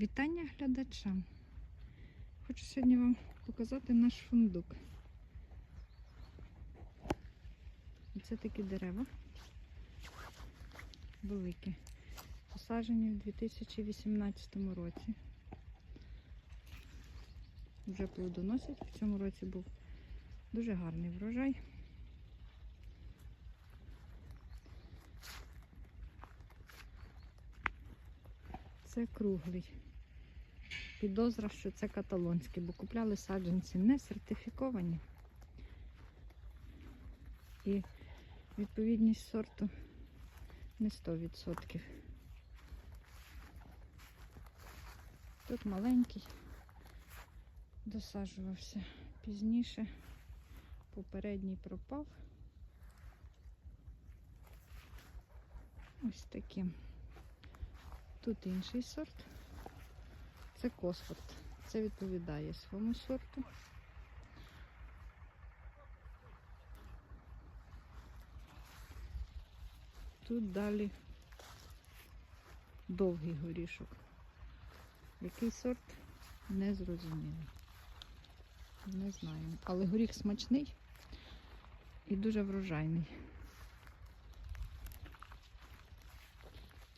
Вітання глядачам. Хочу сьогодні вам показати наш фундук. Це такі дерева великі, посаджені в 2018 році. Вже плодоносять. В цьому році був дуже гарний врожай. Це круглий. Підозра, що це каталонський, бо купляли саджанці не сертифіковані. І відповідність сорту не 100%. Тут маленький, досаджувався пізніше, попередній пропав. Ось таким. Тут інший сорт. Це Косфорд. Це відповідає своєму сорту. Тут далі довгий горішок. Який сорт? Не зрозуміло. Не знаю. Але горіх смачний і дуже врожайний.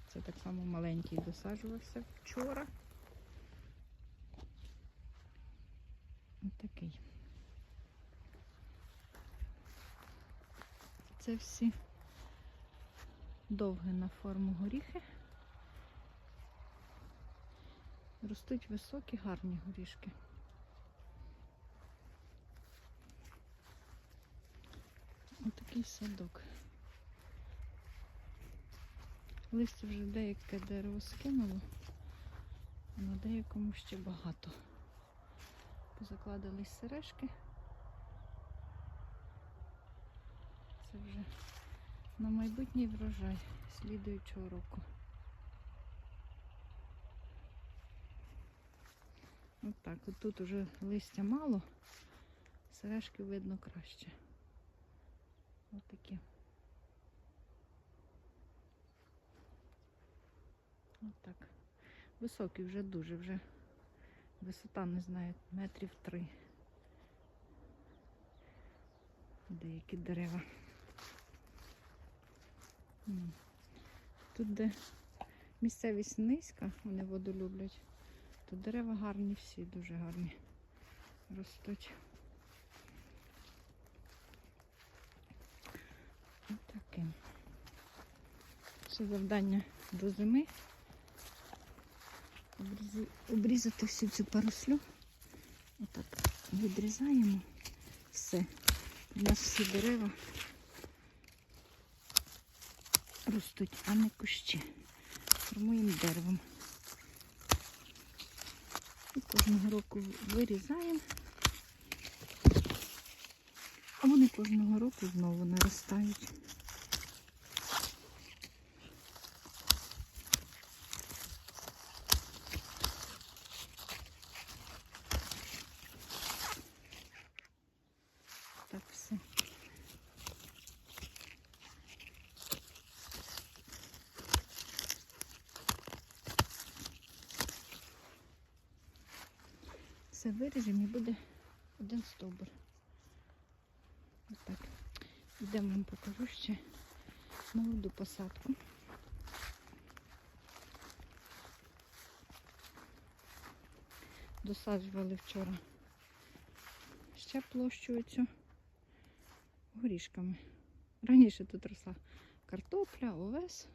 Це так само маленький досаджувався вчора. Ось такий. Це всі довгі на форму горіхи. Ростуть високі, гарні горішки. Ось такий садок. Листя вже деяке дерево скинуло, на деякому ще багато. Позакладались сережки. Це вже на майбутній врожай слідуючого року. От так, от тут уже листя мало, сережки видно краще. Ось такі. Ось так. Високий вже дуже, вже висота, не знаю, метрів три. Деякі дерева. Тут, де місцевість низька, вони воду люблять, то дерева гарні всі, дуже гарні ростуть. Ось таке. Ще завдання до зими. Обрізати всю цю паруслю. Отак відрізаємо все. У нас всі дерева ростуть, а не кущі. Формуємо деревом. І кожного року вирізаємо. А вони кожного року знову наростають. Так все. Все виріжемо і буде один стовбур. Отак. Йдемо вам покажу ще молоду посадку. Досаджували вчора ще площу цю горішками. Раніше тут росла картопля, овес,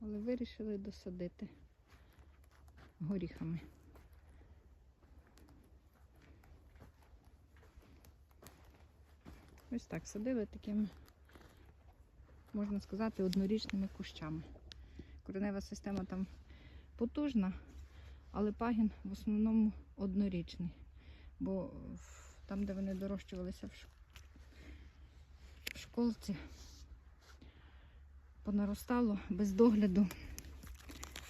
але вирішили досадити горіхами. Ось так садили такими, можна сказати, однорічними кущами. Коренева система там потужна, але пагін в основному однорічний. Бо там, де вони дорощувалися в школці, понаростало без догляду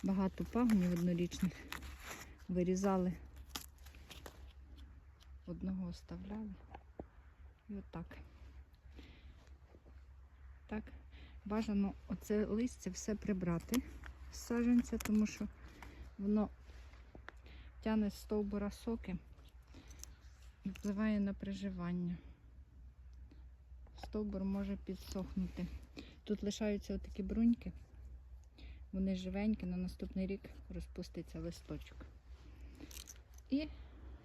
багато пагонів однорічних. Вирізали, одного оставляли. І отак. Так, бажано оце листя все прибрати з саджанця, тому що воно тягне з стовбура соки і впливає на приживання. Стовбур може підсохнути. Тут лишаються отакі бруньки. Вони живенькі, на наступний рік розпуститься листочок. І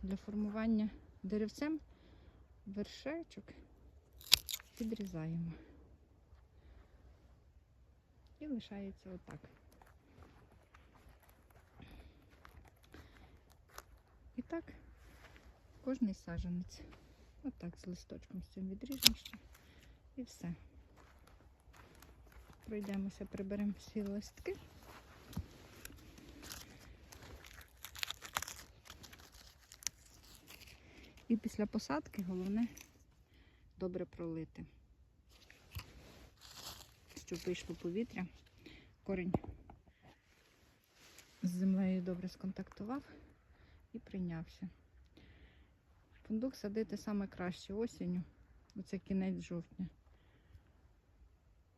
для формування деревцем вершечок підрізаємо. І лишається отак. І так кожний саджанець. Отак з листочком з цим відріжемо. І все. Пройдемося, приберемо всі листки. І після посадки головне добре пролити, щоб вийшло повітря, корінь з землею добре сконтактував і прийнявся. Фундук садити саме краще осінню, оце кінець жовтня.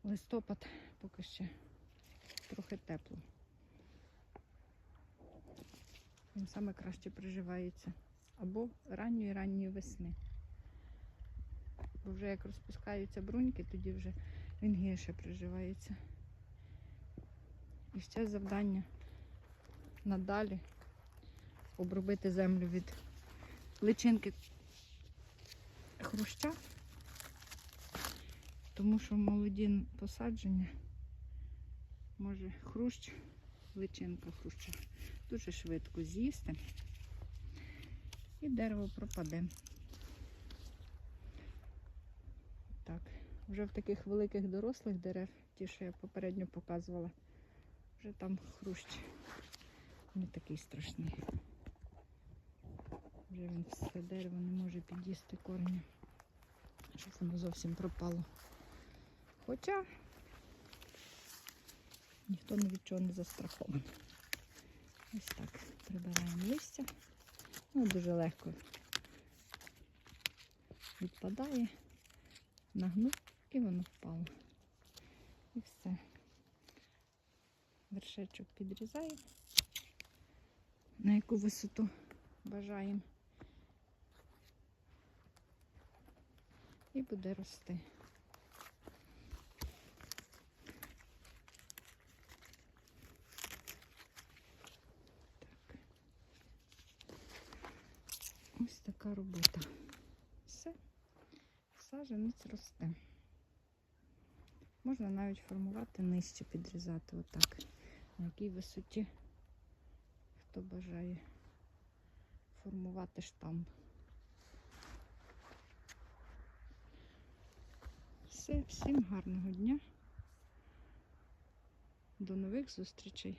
Листопад поки ще трохи тепло. Він саме краще приживається. Або ранньої ранньої весни. Бо вже як розпускаються бруньки, тоді вже він гірше приживається. І ще завдання надалі обробити землю від личинки хруща, тому що молоді посадження може хрущ, личинка хруща дуже швидко з'їсти і дерево пропаде. Так, вже в таких великих дорослих дерев, ті, що я попередньо показувала, вже там хрущ не такий страшний. Вже він все дерево не може під'їсти коріння, щоб воно зовсім пропало. Хоча ніхто ні від чого не застрахований. Ось так прибираємо листя. Ну, дуже легко відпадає, нагнув і воно впало. І все. Вершечок підрізаємо, на яку висоту бажаємо. І буде рости. Ось така робота. Все, саженець росте. Можна навіть формувати нижче, підрізати отак. На якій висоті, хто бажає формувати штамп. Все, всім гарного дня. До нових зустрічей.